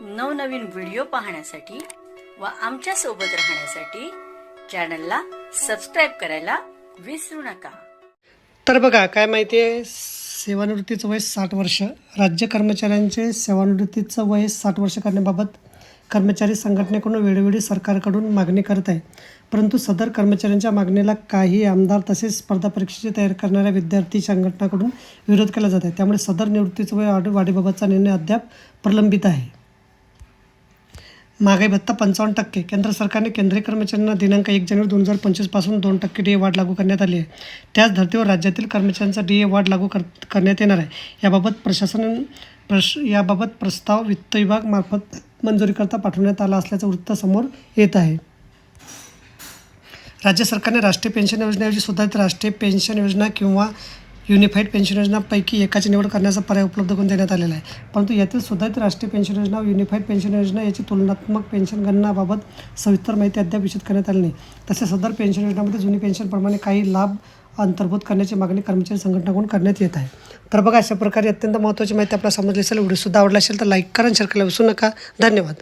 नवनवीन व्हिडिओ पाहण्यासाठी व आमच्यासोबत राहण्यासाठी चॅनलला सबस्क्राईब करायला विसरू नका. तर बघा काय माहिती आहे सेवानिवृत्तीचं वय साठ वर्ष. राज्य कर्मचाऱ्यांचे सेवानिवृत्तीचं वय साठ वर्ष करण्याबाबत कर्मचारी संघटनेकडून वेळोवेळी सरकारकडून मागणी करत आहे. परंतु सदर कर्मचाऱ्यांच्या मागणीला काही आमदार तसेच स्पर्धा परीक्षेची तयार करणाऱ्या विद्यार्थी संघटनाकडून विरोध केला जात आहे. त्यामुळे सदर निवृत्तीचं वय वाढ वाढीबाबतचा निर्णय अद्याप प्रलंबित आहे. महागाई भत्ता पंचावन्न टक्के. केंद्र सरकारने केंद्रीय कर्मचाऱ्यांना दिनांक एक जानेवारी दोन हजार पंचवीसपासून दोन टक्के डी ए वाढ लागू करण्यात आली आहे. त्याच धर्तीवर राज्यातील कर्मचाऱ्यांचा डी ए वाढ लागू कर करण्यात येणार आहे. याबाबत प्रशासन प्रश याबाबत प्रस्ताव वित्त विभागमार्फत मंजुरीकरता पाठवण्यात आला असल्याचं वृत्त समोर येत आहे. राज्य सरकारने राष्ट्रीय पेन्शन योजनेऐवजी सुधारित राष्ट्रीय पेन्शन योजना किंवा युनिफाईड पेन्शन योजनापैकी एकाची निवड करण्याचा पर्याय उपलब्ध करून देण्यात आलेला आहे. परंतु यातील सुधारित राष्ट्रीय पेन्शन योजना व युनिफाईड पेन्शन योजना याची तुलनात्मक पेन्शन गणनाबाबत सविस्तर माहिती अद्याप विषित करण्यात आली नाही. तसेच सदर पेन्शन योजनामध्ये जुनी पेन्शनप्रमाणे काही लाभ अंतर्भूत करण्याची मागणी कर्मचारी संघटनाकडून करण्यात येत आहे. तर बघा अशा प्रकारे अत्यंत महत्त्वाची माहिती आपल्याला समजली असेल व्हिडिओसुद्धा आवडला असेल तर लाईक करा शेअर करायला विसरू नका. धन्यवाद.